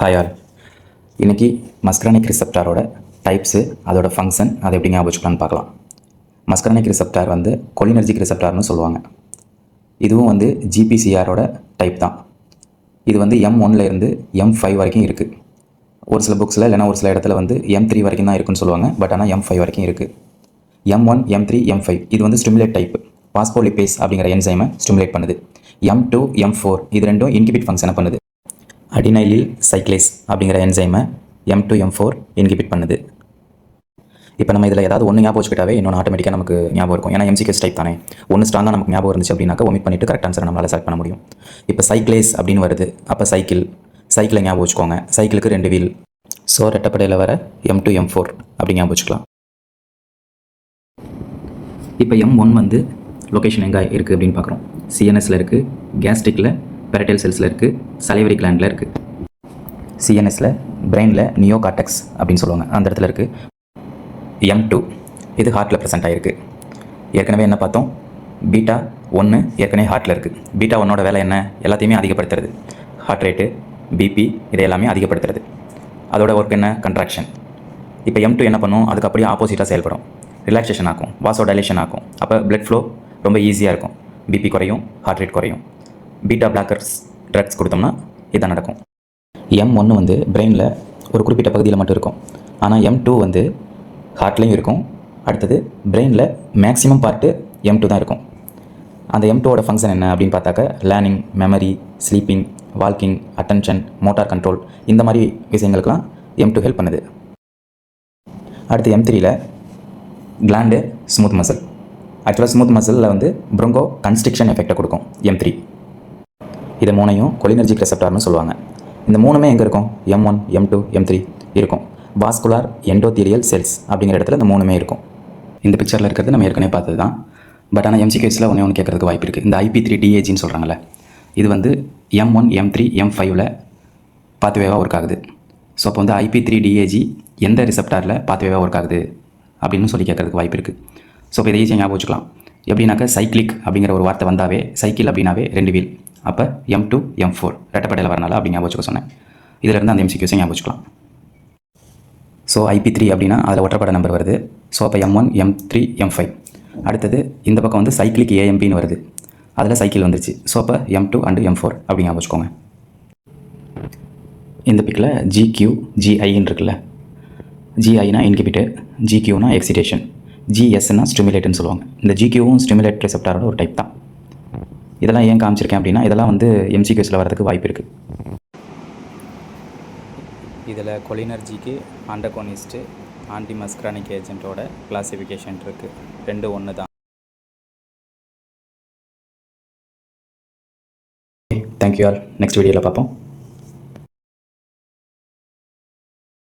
Hi all இன்னைக்கு மஸ்கரனிக் ரிசெப்டாரோட types அதோட function அதை எப்படி ஞாபகம் வச்சுக்கலாம்னு பார்க்கலாம். மஸ்கரனிக் ரிசெப்டார் வந்து கொலினர்ஜிக் ரிசெப்டார்னு சொல்லுவாங்க. இதுவும் வந்து ஜிபிசிஆரோட டைப் தான். இது வந்து எம் ஒன்ல இருந்து எம் ஃபைவ் வரைக்கும் இருக்குது ஒரு சில புக்ஸில் இல்லைனா ஒரு சில இடத்துல வந்து எம் த்ரீ வரைக்கும் தான் இருக்குன்னு சொல்லுவாங்க. பட் ஆனால் எம் ஃபைவ் வரைக்கும் இருக்குது M one M three M five இது வந்து ஸ்டிமுலேட் டைப் பாஸ்போலிபேஸ் அப்படிங்கிற என்சைமை ஸ்டிமுலேட் பண்ணுது. எம் டூ எம் ஃபோர் இது ரெண்டும் இன்கிபிட் ஃபங்க்ஷனை பண்ணுது. அடினைலில் சைக்ளேஸ் அப்படிங்கிற என்சைமை M two M four inhibit பண்ணுது. இப்போ நம்ம இதில் ஏதாவது ஒன்று ஞாபகம் வச்சுக்கிட்டாவே இன்னொன்று ஆட்டோமேட்டிக்காக நமக்கு ஞாபகம் இருக்கும். ஏன்னா எம்சிகேஸ் டைப் தானே. ஒன்று ஸ்ட்ராங்காக நமக்கு ஞாபகம் இருந்துச்சு அப்படின்னாக்க ஒமிட் பண்ணிட்டு கரெக்ட் ஆன்சர் நம்மளால் செலக்ட் பண்ண முடியும். இப்போ சைக்ளேஸ் அப்படின்னு வருது. அப்போ சைக்கிள் சைக்கிளை ஞாபகம் வச்சுக்கோங்க. சைக்கிளுக்கு ரெண்டு வீல் ஸோ ரெட்டப்படையில் வர எம் டூ எம் ஃபோர் அப்படி ஞாபகம் வச்சுக்கலாம். இப்போ எம் ஒன் வந்து லொக்கேஷன் எங்கே இருக்குது அப்படின்னு பார்க்குறோம். சிஎன்எஸில் இருக்குது கேஸ்டிக்கில் பெரட்டைல் செல்ஸில் இருக்குது சலைவரி கிளாண்டில் இருக்குது சிஎன்எஸில் பிரெயினில் நியோ கார்டெக்ஸ் அப்படின்னு சொல்லுவாங்க. அந்த இடத்துல இருக்குது எம் டூ இது ஹார்ட்டில் ப்ரெசென்ட் ஆகிருக்கு ஏற்கனவே என்ன பார்த்தோம்? பீட்டா ஒன்று ஏற்கனவே ஹார்ட்டில் இருக்குது பீட்டா ஒன்னோட வேலை என்ன? எல்லாத்தையுமே அதிகப்படுத்துறது. ஹார்ட் ரேட்டு பிபி இதை எல்லாமே அதிகப்படுத்துறது. அதோட ஒர்க் என்ன? கன்ட்ராக்ஷன் இப்போ எம் டூ என்ன பண்ணும்? அதுக்கு அப்படியே ஆப்போசிட்டாக செயல்படும். ரிலாக்ஸேஷன் ஆகும் வாசோ டைலேஷன் ஆகும் அப்போ பிளட் ஃப்ளோ ரொம்ப ஈஸியாக இருக்கும். பிபி குறையும் ஹார்ட் ரேட் குறையும். பீட்டா பிளாக்கர்ஸ் ட்ரக்ஸ் கொடுத்தோம்னா இதான் நடக்கும். எம் ஒன்று வந்து பிரெயினில் ஒரு குறிப்பிட்ட பகுதியில் மட்டும் இருக்கும். ஆனால் எம் டூ வந்து ஹார்ட்லேயும் இருக்கும். அடுத்தது பிரெயினில் மேக்ஸிமம் பார்ட்டு எம் டூ தான் இருக்கும். அந்த எம் டூவோட ஃபங்க்ஷன் என்ன அப்படின்னு பார்த்தாக்க learning memory sleeping walking attention motor control இந்த மாதிரி விஷயங்களுக்கெலாம் எம் டூ ஹெல்ப் பண்ணுது. அடுத்து எம் த்ரீயில் கிளாண்டு ஸ்மூத் மசில் ஆக்சுவலாக ஸ்மூத் மசிலில் வந்து ப்ரொங்கோ கன்ஸ்ட்ரிக்ஷன் எஃபெக்டை கொடுக்கும் எம் த்ரீ இது மூணையும் கொலினர்ஜிக் ரெசெப்டார்னு சொல்லுவாங்க. இந்த மூணுமே எங்கே இருக்கும்? M one M two M three இருக்கும். வாஸ்குலார் எண்டோத்தீரியல் செல்ஸ் அப்படிங்கிற இடத்துல இந்த மூணுமே இருக்கும். இந்த பிக்சரில் இருக்கிறது நம்ம ஏற்கனவே பார்த்தது தான் பட் ஆனால் எம்சிகேஸில் ஒன்றே ஒன்று கேட்கறதுக்கு வாய்ப்பு இருக்குது இந்த ஐபி த்ரீ டிஏஜின்னு சொல்கிறாங்கல்ல இது வந்து M one M three M ஃபைவ்ல பாத்வேவாக ஒர்க் ஆகுது. ஸோ அப்போ வந்து ஐபி த்ரீ டிஏஜி எந்த ரிசெப்டாரில் பாத்வேவாக ஒர்க் ஆகுது அப்படின்னு சொல்லி கேட்கறதுக்கு வாய்ப்பு இருக்குது ஸோ இப்போ இதை ஈஸியாக ஞாபகம் வச்சுக்கலாம். எப்படின்னாக்கா சைக்கிளிக் அப்படிங்கிற ஒரு வார்த்தை வந்தாவே சைக்கிள் அப்படின்னாவே ரெண்டு வீல் அப்போ எம் டூ எம் ஃபோர் ரெட்டப்படையில் வரனால அப்படி ஞாபகம் வச்சுக்க சொன்னேன். இதிலிருந்து அந்த எம்சிக்யூஸை ஞாபகம் வச்சுக்கலாம். ஸோ ஐபி த்ரீ அப்படின்னா அதில் ஒற்றைப்படை நம்பர் வருது. ஸோ அப்போ M one M three M five அடுத்தது இந்த பக்கம் வந்து சைக்கிளிக் ஏஎம்பின்னு வருது. அதில் சைக்கிள் வந்துருச்சு. ஸோ அப்போ M two and M four அப்படி ஞாபகம் வச்சுக்கோங்க. இந்த பிக்கில் ஜிக்யூ ஜிஐன்னு இருக்குல்ல. ஜிஐனா இன்கிபிட்டர் ஜிக்யூனா எக்ஸிடேஷன் ஜிஎஸ்னா ஸ்டிமுலேட்னு சொல்லுவாங்க. இந்த ஜிக்யூவும் ஸ்டிமுலேட் ரிசெப்டாரோட ஒரு டைப் தான். இதெல்லாம் ஏன் காமிச்சிருக்கேன் அப்படின்னா இதெல்லாம் வந்து எம்சிக்யூஸில் வரதுக்கு வாய்ப்பு இருக்குது இதில் கொலினர்ஜிக்கு ஆண்டகோனிஸ்ட்டு ஆன்டிமஸ்கிரானிக் ஏஜென்ட்டோட கிளாசிஃபிகேஷன் இருக்குது ரெண்டு ஒன்று தான். தேங்க்யூ ஆல் நெக்ஸ்ட் வீடியோவில் பார்ப்போம்.